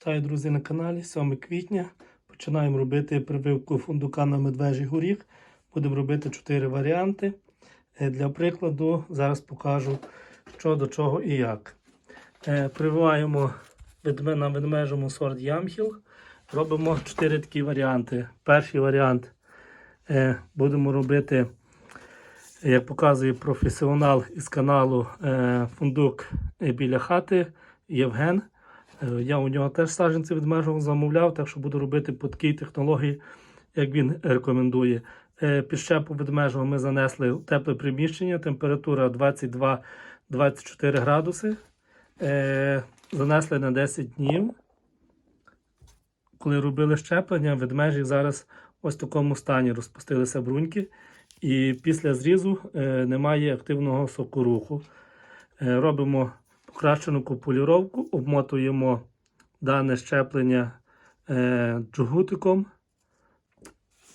Вітаю, друзі, на каналі 7 квітня. Починаємо робити прививку фундука на медвежий горіх. Будемо робити 4 варіанти. Е, Для прикладу, зараз покажу, що до чого і як. Е, Прививаємо на ведмежому сорт Ямхіл. Робимо 4 такі варіанти. Перший варіант е, будемо робити, як показує професіонал із каналу Фундук біля хати Євген. Е, Я у нього теж саджанці від межого замовляв, так що буду робити по такій технології, як він рекомендує. Е, Підщепу від межого ми занесли в тепле приміщення, температура 22-24 градуси. Е, Занесли на 10 днів. Коли робили щеплення, ведмежі зараз ось в такому стані розпустилися бруньки. І після зрізу немає активного сокоруху. Робимо покращену копулюровку, обмотуємо дане щеплення е, джгутиком.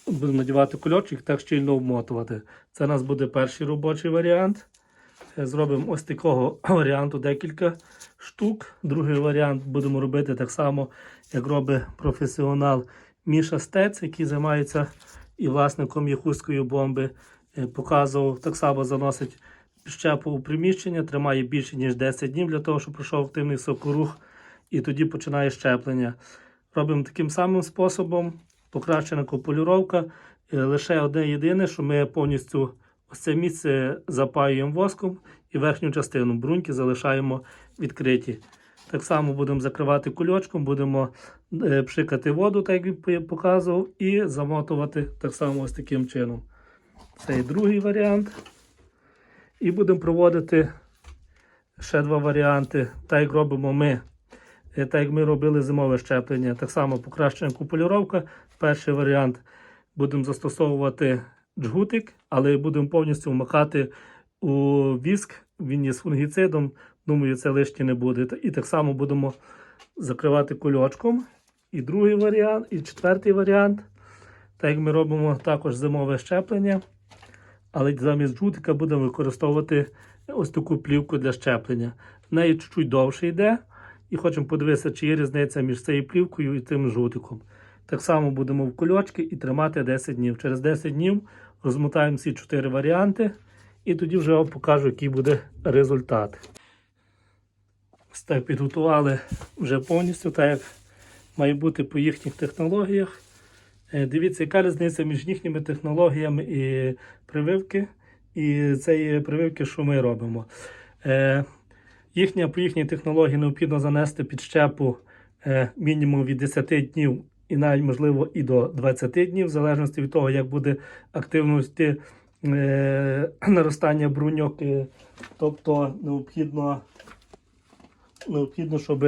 Будемо надівати кульочок, так щільно обмотувати. Це у нас буде перший робочий варіант. Е, Зробимо ось такого варіанту декілька штук. Другий варіант будемо робити так само, як робить професіонал Міша Стець, який займається і власником Яхузької бомби. Е, Показував, так само заносить щепу приміщення, тримає більше ніж 10 днів для того, щоб пройшов активний сокорух, і тоді починає щеплення. Робимо таким самим способом, покращена копулюровка. Е, Лише одне єдине, що ми повністю ось це місце запаюємо воском і верхню частину бруньки залишаємо відкриті. Так само будемо закривати кульочком, будемо е, пшикати воду, так як він показував, і замотувати так само ось таким чином. Це і другий варіант. І будемо проводити ще два варіанти, так як робимо ми. Е, Так як ми робили зимове щеплення, так само покращена купулюровка. Перший варіант будемо застосовувати джгутик, але будемо повністю вмикати у віск. Він є з фунгіцидом. Думаю, це лишнє не буде. І так само будемо закривати кульочком. І другий варіант, і четвертий варіант. Так як ми робимо також зимове щеплення. Але замість джутика будемо використовувати ось таку плівку для щеплення. В неї чуть-чуть довше йде. І хочемо подивитися, чи є різниця між цією плівкою і тим жутиком. Так само будемо в кульочки і тримати 10 днів. Через 10 днів розмотаємо всі 4 варіанти, і тоді вже вам покажу, який буде результат. Ось так підготували вже повністю, так як має бути по їхніх технологіях. Е, Дивіться, яка різниця між їхніми технологіями і прививки, і цієї прививки, що ми робимо. Е, Їхня, по їхній технології необхідно занести під щепу е, мінімум від 10 днів і навіть, можливо, і до 20 днів, в залежності від того, як буде активності е, наростання бруньок. Тобто необхідно, необхідно, щоб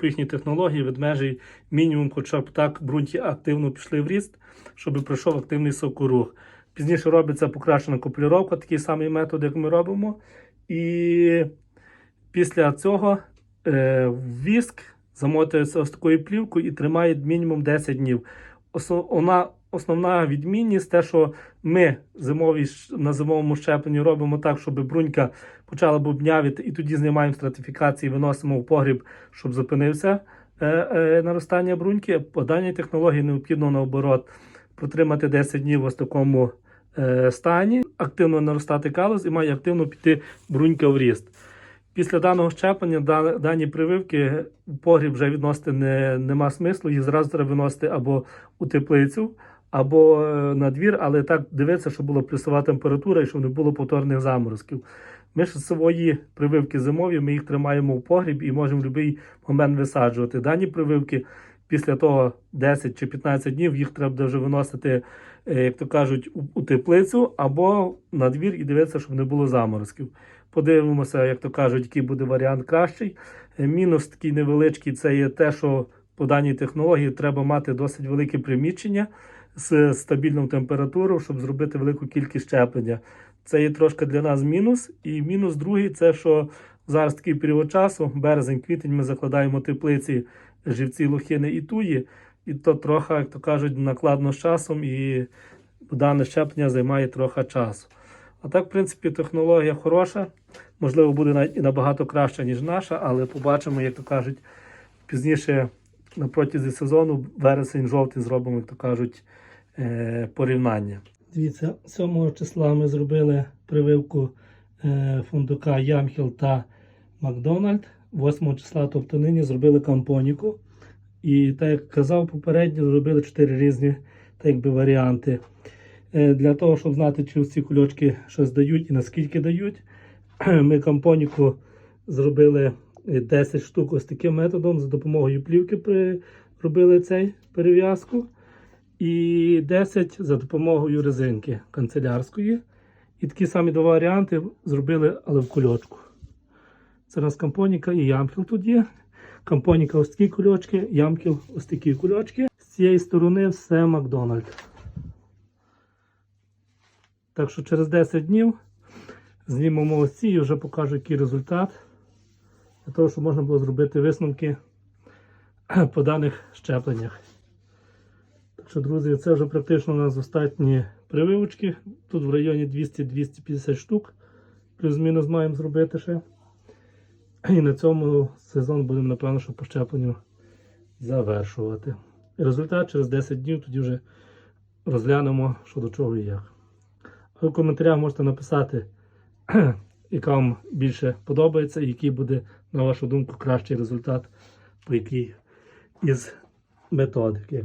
по їхній технології ведмежий мінімум, хоча б так брунті активно пішли в ріст, щоб пройшов активний сокорух. Пізніше робиться покращена копулюровка, такий самий метод, як ми робимо. І після цього е, віск замотується ось такою плівкою і тримає мінімум 10 днів. Вона, основна відмінність те, що ми зимові, на зимовому щепленні робимо так, щоб брунька почала бубнявити, і тоді знімаємо стратифікації, виносимо в погріб, щоб зупинився е, е, наростання бруньки. По даній технології необхідно наоборот протримати 10 днів ось такому е, стані, активно наростати калус і має активно піти брунька в ріст. Після даного щеплення дані прививки погріб вже відносити не, нема смислу, їх зразу треба виносити або у теплицю, або е, на двір, але так дивитися, щоб була плюсова температура і щоб не було повторних заморозків. Ми ж свої прививки зимові, ми їх тримаємо в погріб і можемо в будь-який момент висаджувати. Дані прививки після того 10 чи 15 днів їх треба вже виносити, е, як то кажуть, у, у теплицю або на двір і дивитися, щоб не було заморозків. Подивимося, як то кажуть, який буде варіант кращий. Е, Мінус такий невеличкий це є те, що по даній технології треба мати досить велике приміщення з стабільною температурою, щоб зробити велику кількість щеплення. Це є трошки для нас мінус. І мінус другий це що зараз такий період часу, березень-квітень, ми закладаємо теплиці живці лохини і туї, і то трохи, як то кажуть, накладно з часом, і дане щеплення займає трохи часу. А так, в принципі, технологія хороша. Можливо, буде навіть і набагато краща, ніж наша, але побачимо, як то кажуть, пізніше на протязі сезону, вересень-жовтий, зробимо, як то кажуть, порівняння. Дивіться, 7 числа ми зробили прививку е, фундука Ямхіл та Макдональд. 8 числа, тобто нині, зробили кампоніку. І так як казав попередньо, зробили 4 різні так якби, варіанти. Е, Для того, щоб знати, чи ці кульочки щось дають і наскільки дають, ми кампоніку зробили е, 10 штук ось таким методом. За допомогою плівки робили цей перев'язку. І 10 за допомогою резинки канцелярської. І такі самі два варіанти зробили, але в кульочку. Це у нас кампоніка і ямпіл тут є. Кампоніка ось такі кульочки, ямкіл ось такі кульочки. З цієї сторони все Макдональд. Так що через 10 днів знімемо ось ці і вже покажу, який результат. Для того, щоб можна було зробити висновки по даних щепленнях. Що, друзі, це вже практично у нас останні прививочки. Тут в районі 200-250 штук. Плюс-мінус маємо зробити ще. І на цьому сезон будемо, напевно, що по щепленню завершувати. Результат через 10 днів тоді вже розглянемо, що до чого і як. А в коментарях можете написати, яка вам більше подобається, і який буде, на вашу думку, кращий результат по якій із методики.